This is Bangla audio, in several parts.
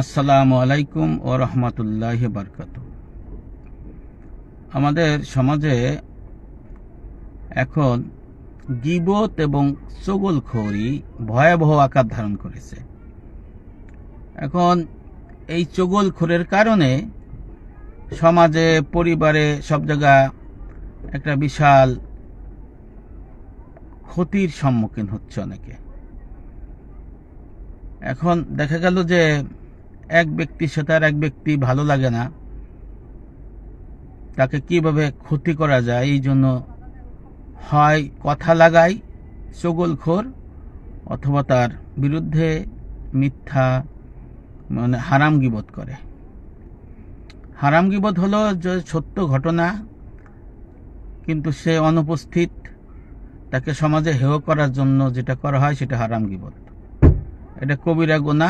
আসসালামু আলাইকুম ও রহমতুল্লাহ বারকাত। আমাদের সমাজে এখন গিবত এবং চগলখড়ি ভয়াবহ আকার ধারণ করেছে। এখন এই চগলখোরের কারণে সমাজে, পরিবারে, সব জায়গা একটা বিশাল ক্ষতির সম্মুখীন হচ্ছে অনেকে। এখন দেখা গেল যে এক ব্যক্তির সাথে আর এক ব্যক্তি ভালো লাগে না, তাকে কীভাবে ক্ষতি করা যায়, এই জন্য হয় কথা লাগায় চগলখোর অথবা তার বিরুদ্ধে মিথ্যা মানে হারাম গিবত করে। হারাম গিবত হলো যে সত্য ঘটনা, কিন্তু সে অনুপস্থিত, তাকে সমাজে হেয় করার জন্য যেটা করা হয় সেটা হারাম গিবত এটা কবিরা গোনা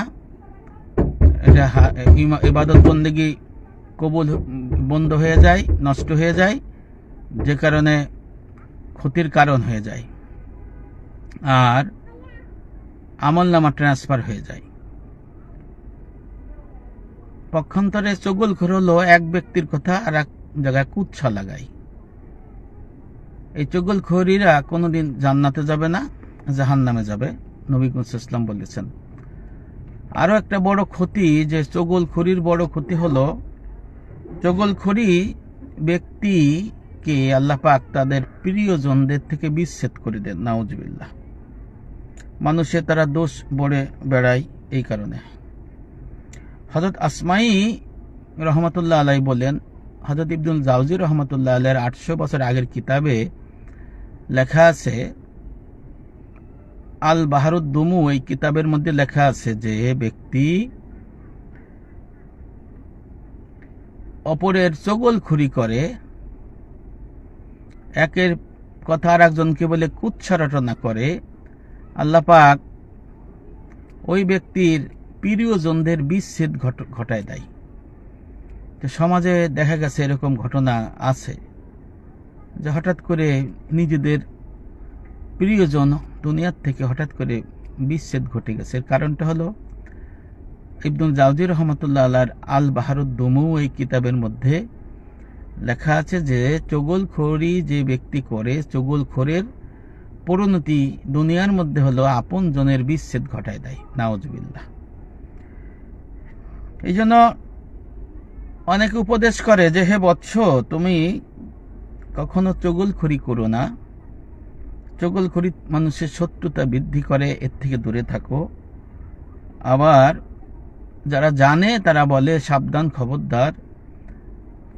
এটা ইবাদত বন্দেগি কবুল বন্ধ হয়ে যায়, নষ্ট হয়ে যায়, যে কারণে ক্ষতির কারণ হয়ে যায়। আর আমল নামা ট্রান্সফার হয়ে যায়। পক্ষান্তরে চগুল ঘর হলো এক ব্যক্তির কথা আর এক জায়গায় কুচ্ছা লাগায়। এই চগুল খরিরা কোনোদিন জান্নাতে যাবে না জাহান নামে যাবে, নবী ইসলাম বলেছেন। আরও একটা বড় ক্ষতি যে চগলখড়ির বড় ক্ষতি হলো, চগলখড়ি ব্যক্তিকে আল্লাহ পাক তাদের প্রিয়জনদের থেকে বিচ্ছেদ করে দেন, নাউজবিল্লাহ। মানুষে তারা দোষ বড়ে বেড়ায় এই কারণে। হজরত আসমাই রহমতুল্লাহ আলাই বলেন হজরত ইবদুল জাউজি রহমতুল্লাহ আলাইয়ের আটশো বছর আগের কিতাবে লেখা আছে আল বাহারুদ্দুমু এই কিতাবের মধ্যে লেখা আছে যে ব্যক্তি অপরের চগলখুরি করে, একের কথা আর একজনকে বলে কুচ্ছা রটনা করে, আল্লাহ পাক ওই ব্যক্তির প্রিয়জনদের বিচ্ছেদ ঘট- ঘটায় দেয়। তো সমাজে দেখা গেছে এরকম ঘটনা আছে, যে হঠাৎ করে নিজেদের প্রিয়জন দুনিয়ার থেকে হঠাৎ করে বিচ্ছেদ ঘটে গেছে। কারণটা হলো, ইবনুল জাউজি রহমতুল্লাহ আল্লাহর আল বাহারুদ্দুমু এই কিতাবের মধ্যে লেখা আছে যে, চগলখড়ি যে ব্যক্তি করে চগল চগলখোরের পরিণতি দুনিয়ার মধ্যে হলো আপন জনের বিচ্ছেদ ঘটায় দেয়। নাওজবিল্লাহ এই জন্য অনেকে উপদেশ করে যে, হে বৎস, তুমি কখনো চগলখড়ি করো না। চগলখড়ি মানুষের শত্রুতা বৃদ্ধি করে, এর থেকে দূরে থাকো। আবার যারা জানে, তারা বলে, সাবধান, খবরদার।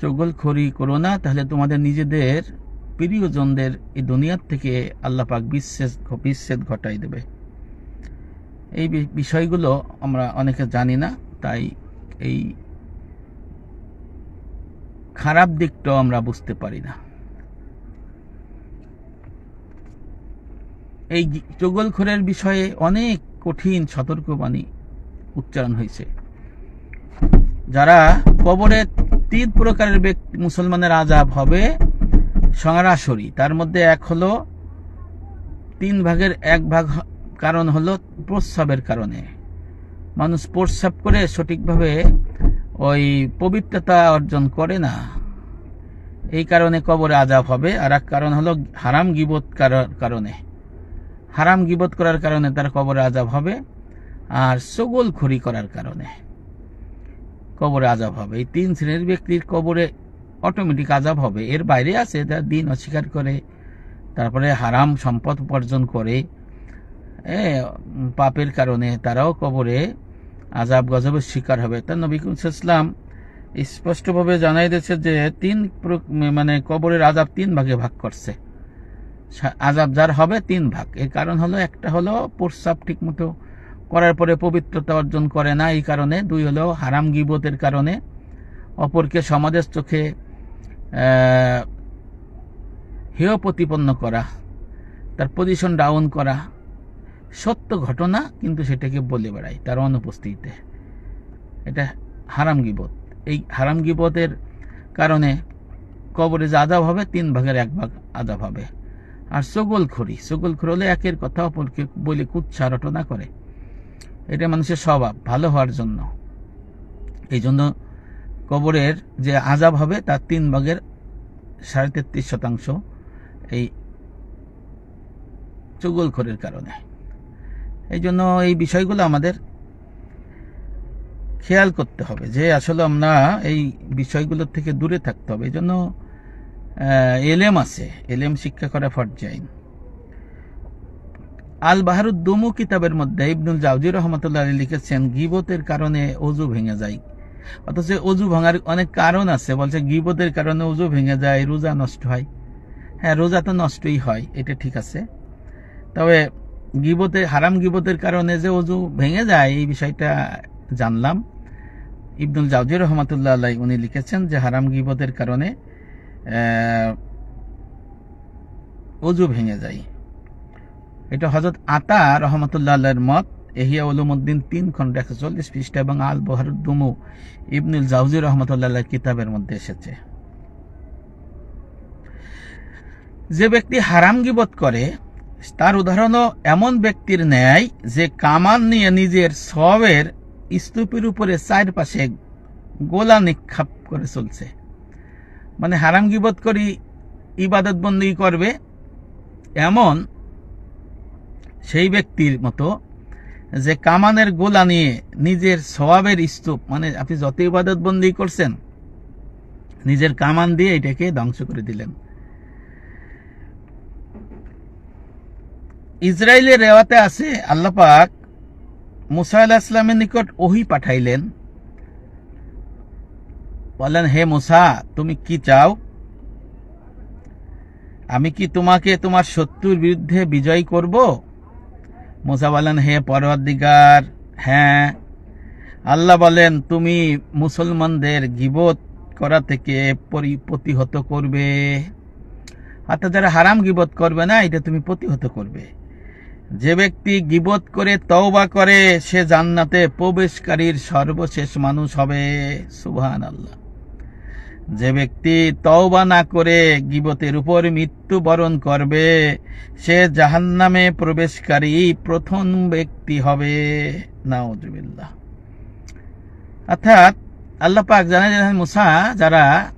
চগলখড়ি করো না, তাহলে তোমাদের নিজেদের প্রিয়জনদের এই দুনিয়ার থেকে আল্লাহ পাক বিচ্ছেদ বিচ্ছেদ ঘটাই দেবে। এই বিষয়গুলো আমরা অনেকে জানি না, তাই এই খারাপ দিকটাও আমরা বুঝতে পারি না। এই চগলখোরের বিষয়ে অনেক কঠিন সতর্কবাণী উচ্চারণ হয়েছে। যারা কবরে তিন প্রকারের ব্যক্তি, মুসলমানের আজাব হবে সরাসরি তার মধ্যে এক হলো তিন ভাগের এক ভাগ কারণ হলো প্রস্রাবের কারণে। মানুষ প্রস্রাব করে সঠিকভাবে ওই পবিত্রতা অর্জন করে না। এই কারণে কবরে আজাব হবে। আর এক কারণ হলো হারাম গিবত কার- কারণে। হারাম গিবত করার কারণে তার কবরে আজাব হবে আর সগোল খড়ি করার কারণে কবরে আজাব হবে। এই তিন শ্রেণির ব্যক্তির কবরে অটোমেটিক আজাব হবে। এর বাইরে আছে তার দিন অস্বীকার করে, তারপরে হারাম সম্পদ উপার্জন করে পাপের কারণে তারাও কবরে আজাব গজবের শিকার হবে। তার নবী ইসলাম স্পষ্টভাবে জানাই দিয়েছে যে তিন মানে কবরের আজাব তিন ভাগে ভাগ করছে। আজাব যার হবে তিন ভাগ। এর কারণ হলো, একটা হলো প্রস্রাব ঠিক মতো করার পরে পবিত্রতা অর্জন করে না, এই কারণে। দুই হলো হারাম গিবতের কারণে। অপরকে সমাজের চোখে হেয় প্রতিপন্ন করা, তার পজিশন ডাউন করা, সত্য ঘটনা কিন্তু সেটাকে বলে বেড়ায় তার অনুপস্থিতিতে। এটা হারাম গিবত। এই হারাম গিবতের কারণে কবরে যে আজাব হবে, তিন ভাগের এক ভাগ আজাব হবে। আর সগলখড়ি সগলখড়ি হলে একের কথা অপরকে বলে কুচ্ছা রটনা করে। এটা মানুষের স্বভাব, ভালো হওয়ার জন্য। এই জন্য কবরের যে আজাব হবে, তার তিন ভাগের সাড়ে তেত্রিশ শতাংশ এই চুগলখোরের কারণে। এই জন্য এই বিষয়গুলো আমাদের খেয়াল করতে হবে যে আসলে আমরা এই বিষয়গুলোর থেকে দূরে থাকতে হবে। এই জন্য এলেম আছে। এলেম শিক্ষা করা ফরজাইন। আল বাহারুদ্দুমু কিতাবের মধ্যে ইবনুল জাউজি রহমতুল্লাহ আলী লিখেছেন, গিবতের কারণে অজু ভেঙে যায়। অথচ অজু ভাঙার অনেক কারণ আছে। বলছে, গিবতের কারণে অজু ভেঙে যায়, রোজা নষ্ট হয়। হ্যাঁ রোজা তো নষ্টই হয়, এটা ঠিক আছে। তবে গিবতে, হারাম গিবতের কারণে যে অজু ভেঙে যায়, এই বিষয়টা জানলাম। ইবনুল জাউজি রহমতুল্লাহ আলাই উনি লিখেছেন যে, হারাম গিবতের কারণে অজু ভেঙে যায়। এটা হজরত আতা রহমতুল্লাহ আল্লাহর মত, এহিয়া উলুমুদ্দিন তিন খন্ড একশো চল্লিশ পৃষ্ঠা এবং আল বহারুদ্দুমু ইবনুল জাউজি রহমতুল্লাহ কিতাবের মধ্যে এসেছে। যে ব্যক্তি হারাম গিবত করে, তার উদাহরণও এমন ব্যক্তির ন্যায় যে কামান নিয়ে নিজের সবের স্তূপের উপরে চারপাশে গোলা নিক্ষাপ করে চলছে। মানে হারাম গিবত করি, ইবাদত বন্দী করবে, এমন সেই ব্যক্তির মতো যে কামানের গোলা নিয়ে নিজের স্বভাবের স্তূপ মানে আপনি যত ইবাদত বন্দী করছেন, নিজের কামান দিয়ে এটাকে ধ্বংস করে দিলেন। ইসরায়েলের রেওয়াতে আছে আল্লাপাক মুসা আল্লাহ ইসলামের নিকট ওহি পাঠাইলেন। বললেন, হে মুসা, তুমি কি চাও? আমি কি তোমাকে তোমার শত্রুর বিরুদ্ধে বিজয় করব? মুসা বলেন হে পরওয়ারদিগার হ্যাঁ। আল্লাহ বলেন তুমি মুসলমানদের গিবত করা থেকে পরি- প্রতিহত করবে। অর্থাৎ যারা হারাম গিবত করবে না, এটা তুমি প্রতিহত করবে। যে ব্যক্তি গিবত করে তওবা করে, সে জান্নাতে প্রবেশকারীর সর্বশেষ মানুষ হবে। সুবহান আল্লাহ যে ব্যক্তি তওবা না করে গিবতের উপর মৃত্যুবরণ করবে, সে জাহান্নামে প্রবেশকারী প্রথম ব্যক্তি হবে। নাউজুবিল্লাহ। অর্থাৎ আল্লাহ পাক জানা জানেন মুসা, যারা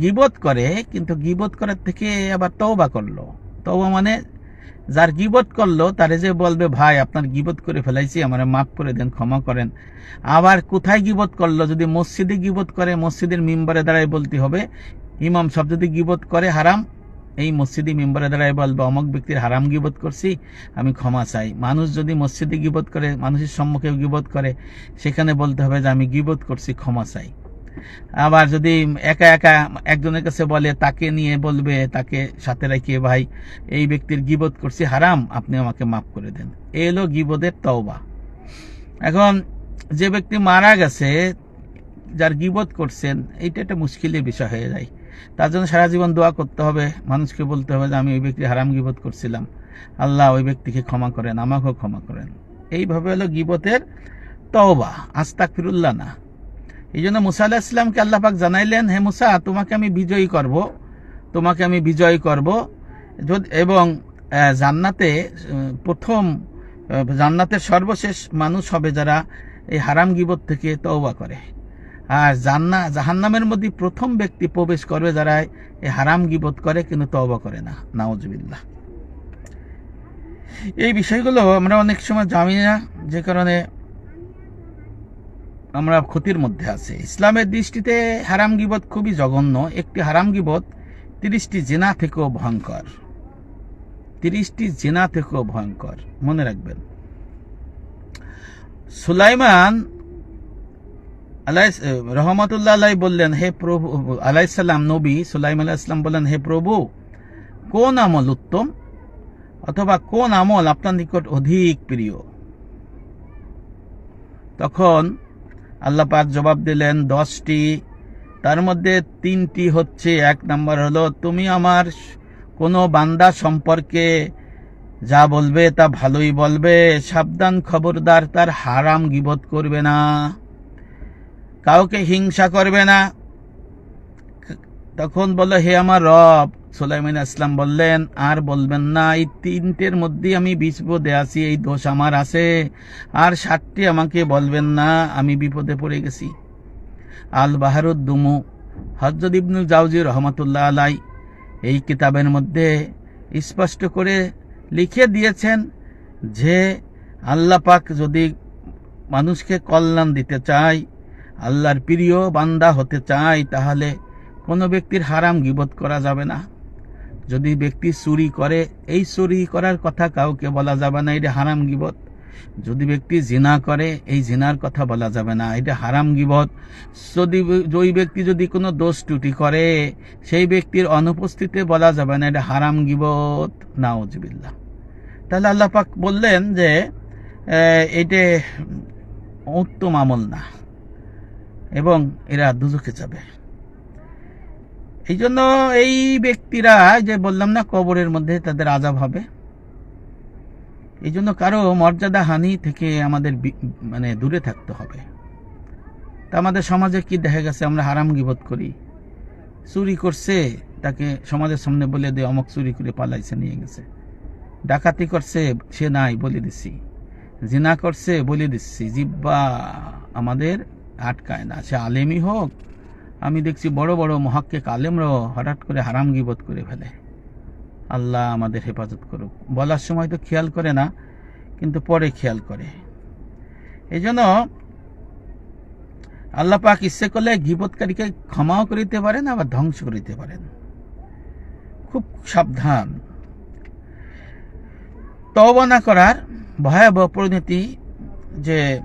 গিবত করে, কিন্তু গিবত করার থেকে আবার তওবা করল। তওবা মানে যার গিবত করল, তারে যে বলবে, ভাই, আপনার গিবত করে ফেলাইছি, আমার মাফ করে দেন, ক্ষমা করেন। আবার কোথায় গিবত করল? যদি মসজিদে গিবত করে, মসজিদের মিম্বরে দাঁড়ায় বলতে হবে, ইমাম সব যদি গিবত করে, হারাম? এই মসজিদে মিম্বরে দ্বারাই বলবে, অমক ব্যক্তির হারাম গিবত করছি, আমি ক্ষমা চাই। মানুষ যদি মসজিদে গিবত করে, মানুষের সম্মুখে গিবত করে, সেখানে বলতে হবে যে, আমি গিবত করছি, ক্ষমা চাই। আবার যদি একা একা একজনের কাছে বলে, তাকে নিয়ে বলবে, তাকে সাথে রাখিয়ে ভাই, এই ব্যক্তির গিবত করছি, হারাম, আপনি আমাকে মাফ করে দেন। এ এলো গিবদের তওবা। এখন যে ব্যক্তি মারা গেছে, যার গিবত করছেন, এইটা একটা মুশকিলের বিষয় হয়ে যায়। তার জন্য সারা জীবন দোয়া করতে হবে, মানুষকে বলতে হবে যে, আমি ওই ব্যক্তি হারাম গিবত করছিলাম। আল্লাহ ওই ব্যক্তিকে ক্ষমা করেন, আমাকেও ক্ষমা করেন। এইভাবে হলো গিবতের তওবা। আস্তাক ফিরুল্লাহ না। এই জন্য মুসা আল্লাহ ইসলামকে আল্লাহ পাক জানাইলেন, হে মুসা, তোমাকে আমি বিজয়ী করব। তোমাকে আমি বিজয়ী করব। এবং জান্নাতে প্রথম জান্নাতের সর্বশেষ মানুষ হবে যারা এই হারাম গিবত থেকে তওবা করে। আর জান্না জাহান্নামের মধ্যে প্রথম ব্যক্তি প্রবেশ করবে যারা এই হারাম গিবত করে কিন্তু তওবা করে না। নাউজুবিল্লাহ। এই বিষয়গুলো আমরা অনেক সময় জানি না, যে কারণে আমরা ক্ষতির মধ্যে আছে। ইসলামের দৃষ্টিতে হারাম গিবত খুবই জঘন্য। একটি হারাম গিবত তিরিশটি জেনা থেকেও ভয়ঙ্কর। তিরিশটি জেনা থেকেও ভয়ঙ্কর। মনে রাখবেন। সুলাইমান রহমতুল্লাহ আলাই বললেন, হে প্রভু আলাইসাল্লাম নবী সুলাইম আলাইসাল্লাম বললেন, হে প্রভু, কোন আমল উত্তম? অথবা কোন আমল আপনার নিকট অধিক প্রিয়? তখন আল্লাহ পাক জবাব দিলেন, দশটি। তার মধ্যে তিনটি হচ্ছে, এক নম্বর হলো, তুমি আমার কোনো বান্দা সম্পর্কে যা বলবে তা ভালোই বলবে, সাবধান খবরদার তার হারাম গিবত করবে না, কাউকে হিংসা করবে না। তখন বলল হে আমার রব, সুলাইমান ইসলাম বললেন, আর বলবেন না, এই তিনটের মধ্যে আমি বিপদে আছি, এই দোষ আমার আছে, আর সাতটি আমাকে বলবেন না, আমি বিপদে পড়ে গেছি। আল বাহারুদ্দুমু হজরত ইবনুল জাউজি রহমতুল্লাহ আলাই এই কিতাবের মধ্যে স্পষ্ট করে লিখে দিয়েছেন যে, আল্লাহ পাক যদি মানুষকে কল্যাণ দিতে চায়, আল্লাহর প্রিয় বান্দা হতে চায়, তাহলে কোনো ব্যক্তির হারাম গিবত করা যাবে না। যদি ব্যক্তি চুরি করে, এই চুরি করার কথা কাউকে বলা যাবে না, এটা হারাম গিবত। যদি ব্যক্তি জিনা করে, এই জিনার কথা বলা যাবে না, এটা হারাম গিবত। যদি ওই ব্যক্তি যদি কোনো দোষ ত্রুটি করে, সেই ব্যক্তির অনুপস্থিতিতে বলা যাবে না, এটা হারাম গিবত। নাওজবিল্লা তাহলে আল্লাহ পাক বললেন যে এটা উত্তম আমল না, এবং এরা দুজকে যাবে। এই জন্য এই ব্যক্তিরা যে বললাম না, কবরের মধ্যে তাদের আজাব হবে। এই জন্য কারও মর্যাদা, হানি থেকে আমাদের মানে দূরে থাকতে হবে। তা আমাদের সমাজে কি দেখা গেছে? আমরা হারাম গিবত করি। চুরি করছে, তাকে সমাজের সামনে বলে দিয়ে অমক চুরি করে পালাইছে, নিয়ে গেছে। ডাকাতি করছে, সে নাই বলে দিছি। জিনা করছে, বলে দিচ্ছি জিব্বা আমাদের আটকায় না। সে আলেমই হোক আমি দেখছি বড় বড় মহাক্কে আলেমরাও হঠাৎ করে হারাম গিবত করে ফেলে। আল্লাহ আমাদের হেফাজত করুক। বলার সময় তো খেয়াল করে না, কিন্তু পরে খেয়াল করে। এই জন্য আল্লাহ পাক ইচ্ছে করলে গিবতকারীকে ক্ষমাও করিতে পারেন, আবার ধ্বংস করিতে পারেন। খুব সাবধান। তওবা না করার ভয়াবহ পরিণতি যে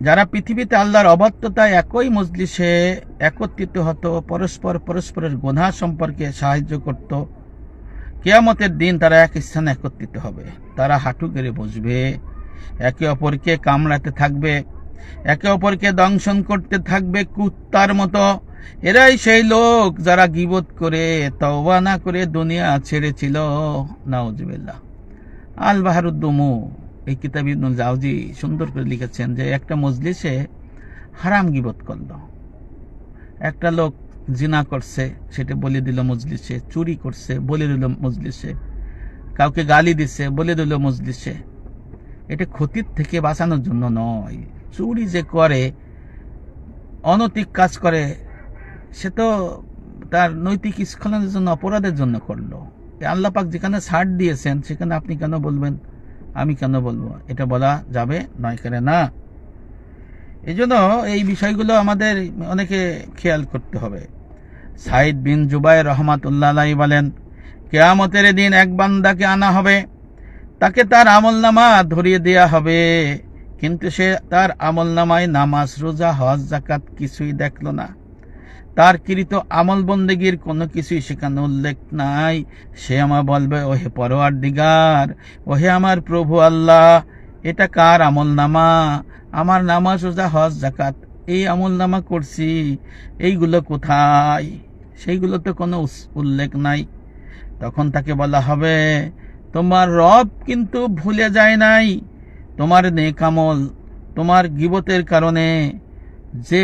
যারা পৃথিবীতে আল্লাহর অবাধ্যতায় একই মজলিসে একত্রিত হতো, পরস্পর পরস্পরের গোনা সম্পর্কে সাহায্য করত, কেয়ামতের দিন তারা এক স্থানে একত্রিত হবে। তারা হাঁটু গেড়ে বসবে, একে অপরকে কামড়াতে থাকবে, একে অপরকে দংশন করতে থাকবে কুত্তার মতো। এরাই সেই লোক যারা গিবত করে, তওবা না করে দুনিয়া ছেড়েছিল। নাউজুবিল্লাহ। আল বাহারুদ্দুমু এই কিতাব ইবনুল জাউজি সুন্দর করে লিখেছেন যে একটা মজলিসে হারাম গিবত করল। একটা লোক জিনা করছে, সেটা বলে দিল মজলিসে, চুরি করছে, বলে দিল মজলিসে, কাউকে গালি দিছে, বলে দিল মজলিসে। এটা ক্ষতির থেকে বাঁচানোর জন্য নয়। চুরি যে করে, অনৈতিক কাজ করে, সে তো তার নৈতিক স্খলনের জন্য, অপরাধের জন্য করল। আল্লাপাক যেখানে ছাড় দিয়েছেন, সেখানে আপনি কেন বলবেন? আমি কেন বলব? এটা বলা যাবে, নয় করে না। এই জন্য এই বিষয়গুলো আমাদের অনেকে খেয়াল করতে হবে। সাইদ বিন জুবাই রহমাতুল্লাহ বলেন, কেয়ামতের দিন এক বান্দাকে আনা হবে, তাকে তার আমলনামা ধরিয়ে দেয়া হবে। কিন্তু সে তার আমলনামায় নামাজ, রোজা, হজ জাকাত কিছুই দেখল না। তার কৃত আমল বন্দেগীর কোনো কিছুই সেখানে উল্লেখ নাই। সে আমার বলবে, ওহে পরোয়ার দিগার ওহে আমার প্রভু আল্লাহ, এটা কার আমল নামা আমার নামাজ রোজা হজ জাকাত এই আমল নামা করছি, এইগুলো কোথায়? সেইগুলো তো কোনো উল্লেখ নাই। তখন তাকে বলা হবে, তোমার রব কিন্তু ভুলে যায় নাই। তোমার নেকামল তোমার গিবতের কারণে যে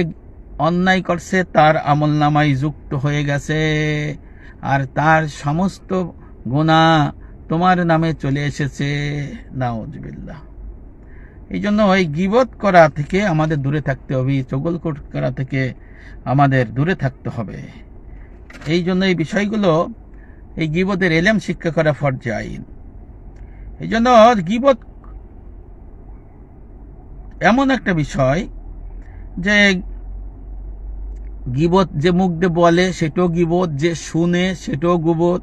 অন্যায় করছে, তার আমল নামাই যুক্ত হয়ে গেছে। আর তার সমস্ত গুণা তোমার নামে চলে এসেছে। নাওজবিল্লাহ এই জন্য ওই গিবত করা থেকে আমাদের দূরে থাকতে হবে চগল করা থেকে আমাদের দূরে থাকতে হবে। এই জন্য এই বিষয়গুলো, এই গিবতের এলেম শিক্ষা করা ফরজে আইন এই জন্য গিবত এমন একটা বিষয় যে গিবত যে মুখ দিয়ে বলে, সেটাও গিবত, যে শুনে সেটাও গুবত,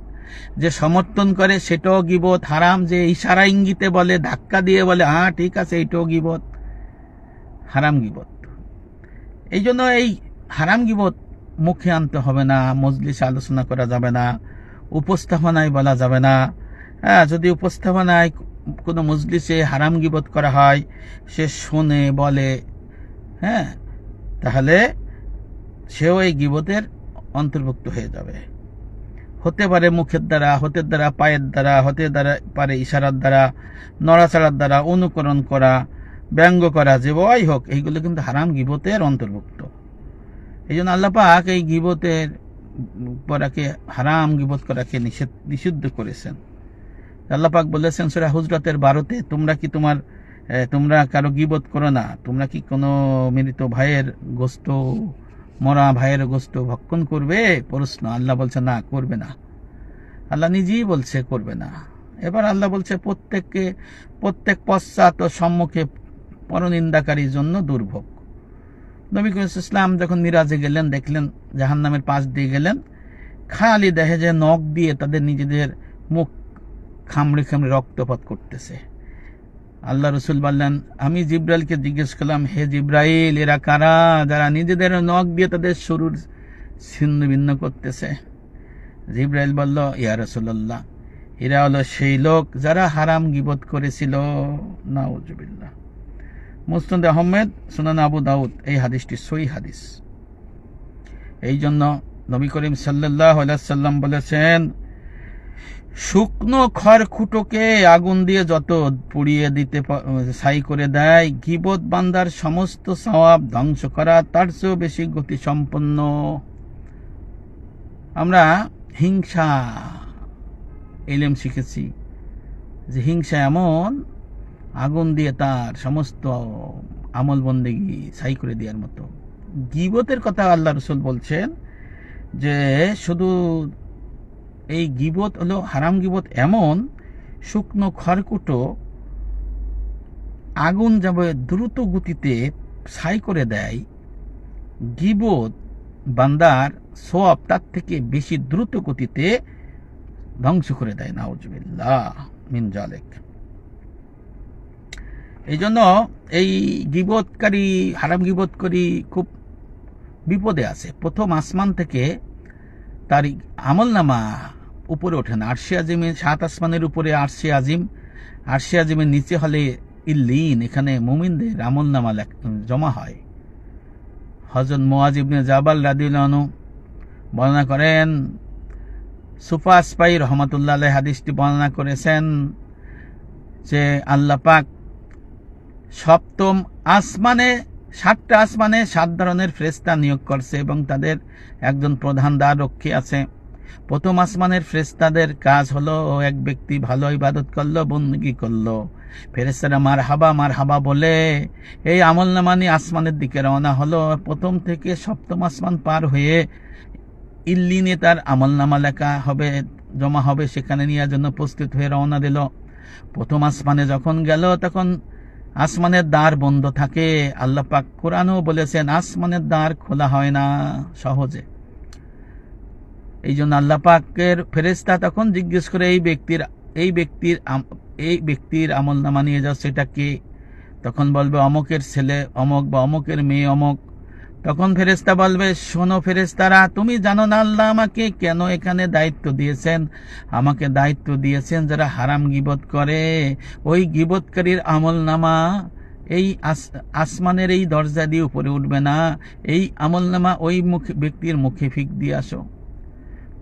যে সমর্থন করে সেটাও গিবত, হারাম যে ইশারা ইঙ্গিতে বলে, ধাক্কা দিয়ে বলে হ্যাঁ ঠিক আছে এইটাও গিবত, হারাম গিবত। এই জন্য এই হারাম গিবত মুখে আনতে হবে না, মজলিসে আলোচনা করা যাবে না, উপস্থাপনায় বলা যাবে না। হ্যাঁ যদি উপস্থাপনায় কোনো মজলিসে হারাম গিবত করা হয়, সে শোনে, বলে হ্যাঁ তাহলে সেও এই গিবতের অন্তর্ভুক্ত হয়ে যাবে। হতে পারে মুখের দ্বারা হতে দ্বারা, পায়ের দ্বারা হতে দ্বারা পারে ইশারার দ্বারা, নড়াচড়ার দ্বারা, অনুকরণ করা, ব্যঙ্গ করা, যে বই হোক, এইগুলো কিন্তু হারাম গিবতের অন্তর্ভুক্ত। এই জন্য আল্লাহ পাক এই গিবতের করাকে হারাম গিবত করাকে নিষেধ, নিষিদ্ধ করেছেন। আল্লাহ পাক বলেছেন, সুরা হুজরাতের বারোতে, তোমরা কি তোমার তোমরা কারও গিবত করো না? তোমরা কি কোনো মৃত ভাইয়ের গোস্ত মরা ভাইয়ের গোস্ত ভক্ষণ করবে, প্রশ্ন, আল্লাহ বলছে, না, করবে না। আল্লাহ নিজেই বলছে, করবে না। এবার আল্লাহ বলছে, প্রত্যেককে, প্রত্যেক পশ্চাৎ ও সম্মুখে পরনিন্দাকারীর জন্য দুর্ভোগ। নবী ইসলাম যখন মিরাজে গেলেন, দেখলেন জাহান্নামের পাশ দিয়ে গেলেন। খালি দেখে যে নখ দিয়ে তাদের নিজেদের মুখ খামড়ে খামড়ে রক্তপাত করতেছে। আল্লাহ রসুল বললেন, আমি জিব্রাইলকে জিজ্ঞেস করলাম, হে জিব্রাইল, এরা কারা? যারা নিজেদের নখ দিয়ে তাদের শরীর ছিন্ন ভিন্ন করতেছে। জিব্রাইল বলল, ইয়া রসুল্লাহ এরা হলো সেই লোক যারা হারাম গিবত করেছিল। নাউজুবিল্লাহ। মুস্তদ আহমেদ, সুনান আবু দাউদ, এই হাদিসটি সই হাদিস। এই জন্য নবী করিম সাল্লাহ সাল্লাম বলেছেন শুকনো খড়কুটোকে আগুন দিয়ে যত পুড়িয়ে দিতে সাই করে দেয়, গিবত বান্দার সমস্ত সওয়াব ধ্বংস করা, তার চেয়েও বেশি গতি সম্পন্ন আমরা হিংসা এলেম শিখেছি যে হিংসা এমন আগুন দিয়ে তার সমস্ত আমল বন্দেগি ছাই করে দেওয়ার মতো। গিবতের কথা আল্লাহ রসুল বলছেন যে শুধু এই গিবত হলো হারাম গিবত এমন, শুকনো খড়কুটো আগুন যাবে দ্রুত গতিতে ছাই করে দেয়। গিবত বান্দার সোয়াব তার থেকে বেশি দ্রুত গতিতে ধ্বংস করে দেয়, নাউজুবিল্লাহ, মিন এই জন্য এই গিবতকারী, হারাম গিবতকারী খুব বিপদে আছে। প্রথম আসমান থেকে তার আমল নামা উপরে ওঠেন। আরশি আজিমের সাত আসমানের উপরে আরশি আজিম। আরশি আজিমের নিচে হলে ইল্লিন, এখানে মুমিনদের আমল নামা জমা হয়। হজরত মোয়াজ ইবনে জাবাল রাদিউল্লাহনু বর্ণনা করেন, সুফা আসপাই রহমতুল্লাহ আলাই হাদিসটি বর্ণনা করেছেন যে আল্লাহ পাক সপ্তম আসমানে সাতটা আসমানে সাত ধরনের ফ্রেস্তা নিয়োগ করছে এবং তাদের একজন প্রধান দ্বার রক্ষী আছে। প্রথম আসমানের ফ্রেস্তাদের কাজ হলো এক ব্যক্তি ভালো ইবাদত করল, বন্দগি করল। ফেরেস্তারা মার হাবা মার হাবা বলে, এই আমল নামানি আসমানের দিকে রওনা হলো। প্রথম থেকে সপ্তম আসমান পার হয়ে ইল্লিনে তার আমল নামা লেখা হবে, জমা হবে, সেখানে নেওয়ার জন্য প্রস্তুত হয়ে রওনা দিল। প্রথম আসমানে যখন গেল, তখন আসমানের দ্বার বন্ধ থাকে। আল্লাহ পাক কোরআনও বলেছেন, আসমানের দ্বার খোলা হয় না সহজে। এই জন্য আল্লাহ পাকের ফেরেস্তা তখন জিজ্ঞেস করে, এই ব্যক্তির এই ব্যক্তির এই ব্যক্তির আমল নামা নিয়ে যাও, সেটা কে? তখন বলবে, অমকের ছেলে, অমক বা অমকের মেয়ে, অমক। তখন ফেরেস্তা বলবে, শোনো ফেরেস্তারা তুমি জানো না আল্লাহ আমাকে কেন এখানে দায়িত্ব দিয়েছেন? আমাকে দায়িত্ব দিয়েছেন যারা হারাম গিবত করে। ওই গিবতকারীর আমল নামা এই আস- আসমানের এই দরজা দিয়ে উপরে উঠবে না। এই আমল নামা ওই মুখে, ব্যক্তির মুখে ফিক দিয়ে আসো।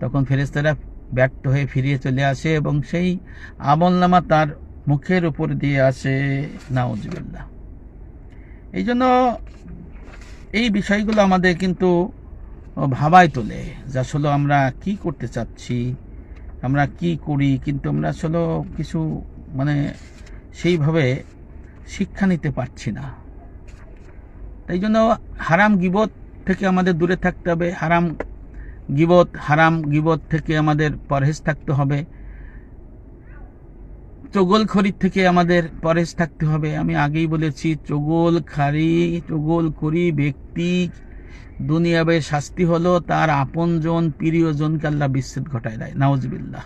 তখন ফেরেস্তারা ব্যর্থ হয়ে ফিরিয়ে চলে আসে এবং সেই আমল নামা তার মুখের উপর দিয়ে আসে। নাউজুবিল্লাহ। এই জন্য এই বিষয়গুলো আমাদের কিন্তু ভাবায় তোলে যে আসলে আমরা কি করতে চাচ্ছি, আমরা কি করি, কিন্তু আমরা আসলে কিছু মানে সেইভাবে শিক্ষা নিতে পারছি না। তাই জন্য হারাম গিবত থেকে আমাদের দূরে থাকতে হবে, হারাম গিবত হারাম গিবত থেকে আমাদের পরহেজ থাকতে হবে। চগল খড়ির থেকে আমাদের পরহেজ থাকতে হবে। আমি আগেই বলেছি, চগল খারি, চগল করি ব্যক্তি। দুনিয়াবে শাস্তি হলো তার আপনজন প্রিয়জনকে আল্লাহ বিচ্ছেদ ঘটায় দেয়। নাওজবিল্লাহ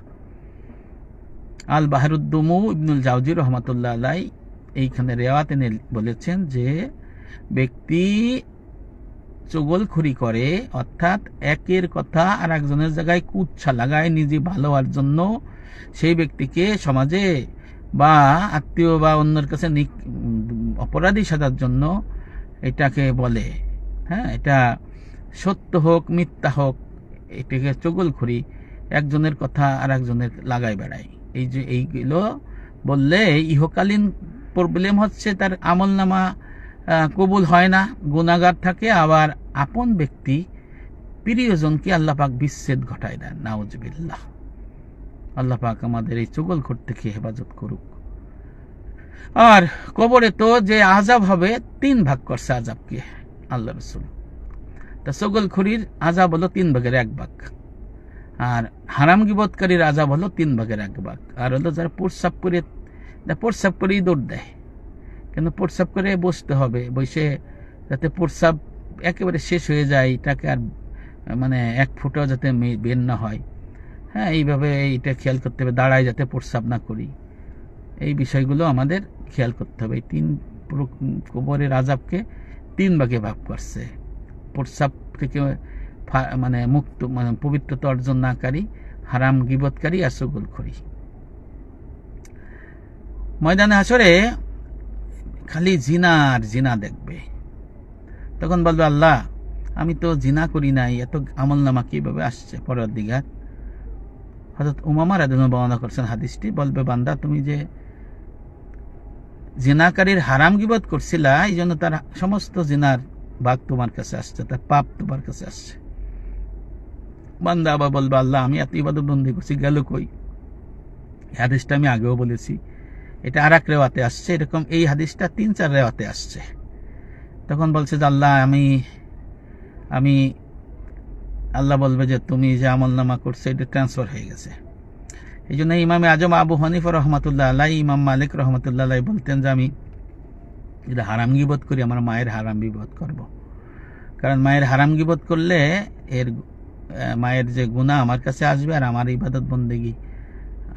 আল বাহারুদ্দমু ইবনুল জাউজি রহমতুল্লাহ আলাই এইখানে রেওয়াত এনে বলেছেন যে, ব্যক্তি চগলখড়ি করে, অর্থাৎ একের কথা আর একজনের জায়গায় কুচ্ছা লাগায়, নিজে ভালো হওয়ার জন্য সেই ব্যক্তিকে সমাজে বা আত্মীয় বা অন্যের কাছে অপরাধী সাজার জন্য এটাকে বলে হ্যাঁ এটা সত্য হোক, মিথ্যা হোক, এটাকে চগলখড়ি একজনের কথা আর একজনের লাগায় বেড়ায়। এই যে এইগুলো বললে ইহকালীন প্রবলেম হচ্ছে, তার আমল নামা কবুল হয় না গুণাগার থাকে, আবার আপন ব্যক্তি, প্রিয়জনকে আল্লাহ পাক বিচ্ছেদ ঘটায় দেন, নাউজবিল্লাহ। আল্লাহ পাক আমাদের এই চগল ঘর থেকে হেফাজত করুক। আর কবরে তো যে আজাব হবে, তিন ভাগ করছে আজাবকে আল্লাহ রসুল। তা সগলখুরির আজাব হলো তিন ভাগের এক ভাগ, আর হারাম গিবৎকারীর আজাব হলো তিন ভাগের এক ভাগ। আর হলো যারা প্রস্রাব করে প্রস্রাব করেই দৌড় দেয়। কিন্তু প্রস্রাব করে বসতে হবে, বসে যাতে প্রস্রাব একেবারে শেষ হয়ে যায় এটাকে আর মানে এক ফুটাও যাতে বের না হয়। হ্যাঁ এইভাবে এইটা খেয়াল করতে হবে, দাঁড়ায় যাতে প্রস্রাব না করি। এই বিষয়গুলো আমাদের খেয়াল করতে হবে। তিন কবরের আজাবকে তিন ভাগে ভাগ করছে। প্রস্রাব থেকে মানে মুক্ত মানে পবিত্রতা অর্জন নাকারী হারাম গিবতকারী আর সগলখড়ি ময়দানে হাসরে খালি জিনা আর জিনা দেখবে। তখন বলবে, আল্লাহ, আমি তো জিনা করি নাই, এত আমল নামা কীভাবে আসছে পরের দিঘাত হজরত উমামা রাজন বর্ণনা করছেন হাদিসটি, বলবে, বান্দা, তুমি যে জিনাকারীর হারাম গিবত করছিলা এই জন্য তার সমস্ত জিনার বাঘ তোমার কাছে আসছে, তার পাপ তোমার কাছে আসছে। বান্দা আবার বলবে, আল্লাহ, আমি এত ইবাদত বন্দি করছি, গেল কই? এই হাদিসটা আমি আগেও বলেছি। এটা আর এক রেওয়াতে আসছে, এরকম এই হাদিসটা তিন চার রেওয়াতে আসছে। তখন বলছে যে, আল্লাহ, আমি আমি আল্লাহ বলবে যে তুমি যে আমল নামা করছ, এটা ট্রান্সফার হয়ে গেছে। এই জন্য ইমামে আজম আবু হানিফ রহমতুল্লাহ আল্লাহ ইমাম মালিক রহমতুল্লাহ আলাই বলতেন যে আমি যদি হারাম গিবত করি, আমার মায়ের হারাম বিবোধ করব। কারণ মায়ের হারাম গিবত করলে এর মায়ের যে গুণা আমার কাছে আসবে আর আমার ইবাদত বন্দেগি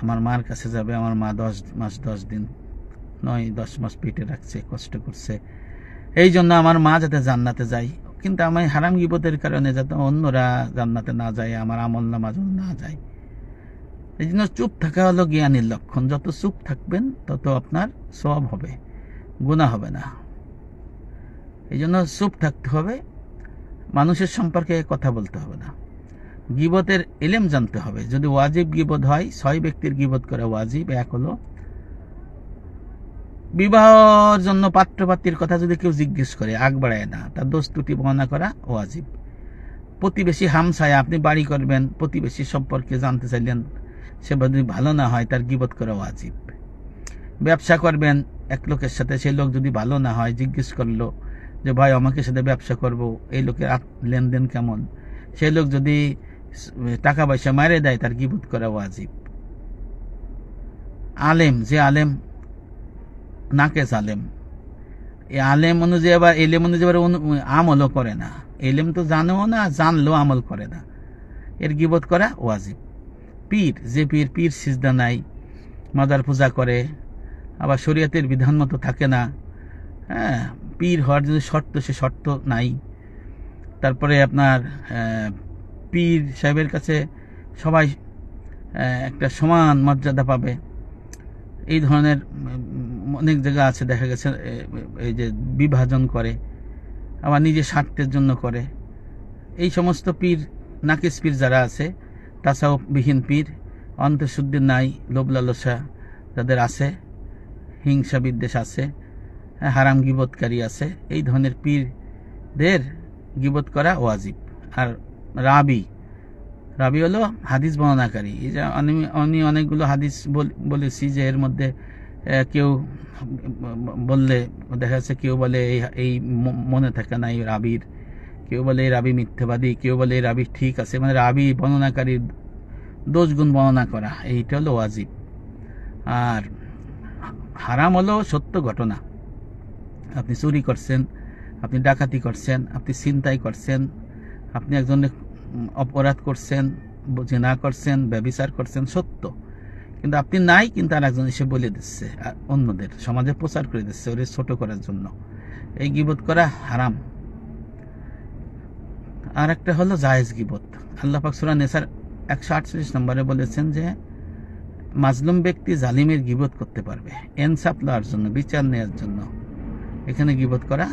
আমার মার কাছে যাবে। আমার মা দশ, মাস দশ দিন, নয়, দশ মাস পেটে রাখছে, কষ্ট করছে। এই জন্য আমার মা যাতে জান্নাতে যায় কিন্তু আমি হারাম গিবতের কারণে যাতে অন্যরা জান্নাতে না যায়, আমার আমল নামাজ না যায়। এই জন্য চুপ থাকা হলো জ্ঞানীর লক্ষণ। যত চুপ থাকবেন, তত আপনার সব হবে গুণা হবে না। এই জন্য চুপ থাকতে হবে, মানুষের সম্পর্কে কথা বলতে হবে না। গিবতের এলেম জানতে হবে। যদি ওয়াজিব গিবত হয়, ছয় ব্যক্তির গিবত করা ওয়াজিব, এক হলো বিবাহর জন্য পাত্রপাত্রীর কথা যদি কেউ জিজ্ঞেস করে, আগ বাড়ায় না, তার দোষ ত্রুটি বর্ণনা করা ওয়াজিব। প্রতিবেশী হামসায় আপনি বাড়ি করবেন প্রতিবেশী সম্পর্কে জানতে চাইলেন, সে যদি ভালো না হয়, তার গিবত করা ওয়াজিব। ব্যবসা করবেন, এক লোকের সাথে, সেই লোক যদি ভালো না হয়, জিজ্ঞেস করল যে, ভাই, আমাকে সাথে ব্যবসা করব, এই লোকের লেনদেন কেমন? সেই লোক যদি টাকা পয়সা মারে দেয়, তার গিবত করা ওয়াজিব। আলেম, যে আলেম নাকেস আলেম এই আলেম অনুযায়ী আবার এলেম অনুযায়ী আমলও করে না। এলেম তো জানেও না, জানলেও আমল করে না। এর গিবত করা ওয়াজিব। পীর, যে পীর পীর সিজদা নাই, মাদার পূজা করে, আবার শরীয়তের বিধান মতো থাকে না। হ্যাঁ পীর হওয়ার যদি শর্ত, সে শর্ত নাই। তারপরে আপনার পীর সাহেবের কাছে সবাই একটা সমান মর্যাদা পাবে। এই ধরনের অনেক জায়গা আছে, দেখা গেছে এই যে বিভাজন করে, আবার নিজের স্বার্থের জন্য করে। এই সমস্ত পীর নাকিস পীর যারা আছে, তাছাড়াও বিহীন পীর, অন্তঃশুদ্ধি নাই লোভ লালসা যাদের আছে, হিংসা বিদ্বেষ আছে, হারাম গিবতকারী আছে, এই ধরনের পীরদের গিবত করা ওয়াজিব। আর রাবি রাবি হলো হাদিস বর্ণনাকারী। এই যে আমি অনেকগুলো হাদিস বল- বলেছি যে এর মধ্যে কেউ বললে, দেখা যাচ্ছে কেউ বলে, এই মনে থাকে না এই রাবির। কেউ বলে, এই রাবি মিথ্যাবাদী। কেউ বলে, এই রাবি ঠিক আছে। মানে রাবি বর্ণনাকারীর দোষ গুণ বর্ণনা করা, এইটা হলো ওয়াজিব। আর হারাম হলো সত্য ঘটনা। আপনি চুরি করছেন, আপনি ডাকাতি করছেন, আপনি চিন্তাই করছেন, আপনি একজনের অপরাধ করছেন, জেনা করছেন ব্যবিচার করছেন, সত্য। কিন্তু আপনি নাই, কিন্তু আর একজন এসে বলে দিচ্ছে অন্যদের সমাজে প্রচার করে দিচ্ছে, ওরে ছোট করার জন্য। এই গিবত করা হারাম। আর একটা হলো জায়েজ গিবত। আল্লাহ পাক সূরা নেসার একশো আটচল্লিশ নম্বরে বলেছেন যে, মাজলুম ব্যক্তি জালিমের গিবত করতে পারবে, এনসাফ লওয়ার জন্য, বিচার নেওয়ার জন্য। এখানে গিবত করা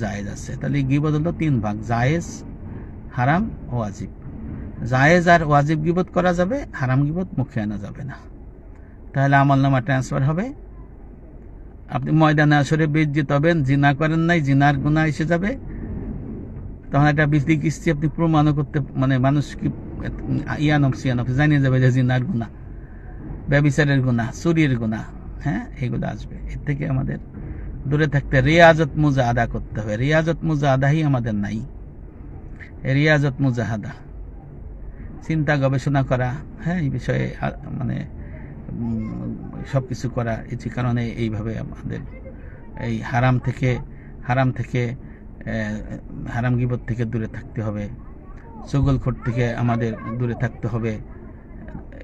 জায়েজ আছে। তাহলে গিবত হলো তিন ভাগ, জায়েজ, হারাম ওয়াজিব। জায়েজ আর ওয়াজিব গিবত করা যাবে, হারাম গিবত মুখে আনা যাবে না। তাহলে আমল নামা ট্রান্সফার হবে। আপনি ময়দানে আসরে বেজ্জিত হবেন জিনা করেন নাই, জিনার গুণা এসে যাবে। তখন একটা বিধি কিস্তি আপনি প্রমাণও করতে মানে মানুষ কি ইয়ানব সিয়ানব জানিয়ে যাবে যে জিনার গুণা ব্যবিচারের গুণা চুরির গুণা হ্যাঁ এগুলো আসবে। এর থেকে আমাদের দূরে থাকতে রিয়াজত মুজা আদা করতে হবে। রিয়াজত মুজা আদাই আমাদের নাই। রিয়াজত মুজাহাদা। চিন্তা গবেষণা করা হ্যাঁ এই বিষয়ে মানে সব কিছু করা যে কারণে এইভাবে আমাদের এই হারাম থেকে হারাম থেকে হারাম গিবত থেকে দূরে থাকতে হবে। চগলখোর থেকে আমাদের দূরে থাকতে হবে।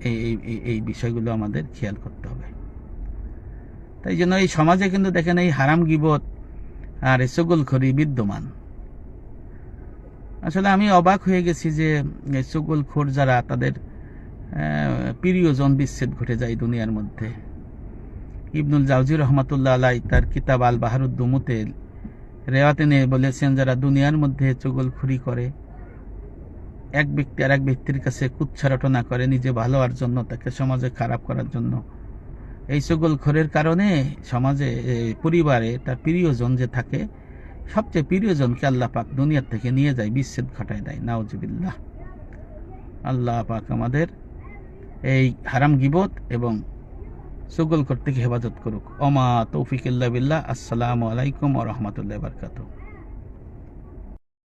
এই, এই- এই বিষয়গুলো আমাদের খেয়াল করতে হবে। তাই জন্য এই সমাজে কিন্তু দেখেন এই হারাম গিবত আর এই চগলখড়ি বিদ্যমান। আসলে আমি অবাক হয়ে গেছি যে এই চগলখোর যারা তাদের প্রিয়জন বিচ্ছেদ ঘটে যায় দুনিয়ার মধ্যে। ইবনুল জাউজি রহমাতুল্লাহ আলাই তার কিতাব আল বাহারুদ্দুমুতে রেওয়াতে নিয়ে বলেছেন, যারা দুনিয়ার মধ্যে চগলখুরি করে, এক ব্যক্তি আর এক ব্যক্তির কাছে কুচ্ছারটনা করে নিজে ভালো হওয়ার জন্য, তাকে সমাজে খারাপ করার জন্য। এই চগলখোরের কারণে সমাজে পরিবারে তার প্রিয়জন যে থাকে, সবচেয়ে প্রিয়জনকে আল্লাহ পাক দুনিয়ার থেকে নিয়ে যায়, বিচ্ছেদ ঘটায় দেয়, নাউজুবিল্লাহ। আল্লাহ পাক আমাদের এই হারাম গিবত এবং সুগল থেকে হেফাজত করুক। অমা তৌফিক বিল্লাহ। আসসালামু আলাইকুম ও রহমতুল্লাহ বারকাতুহ।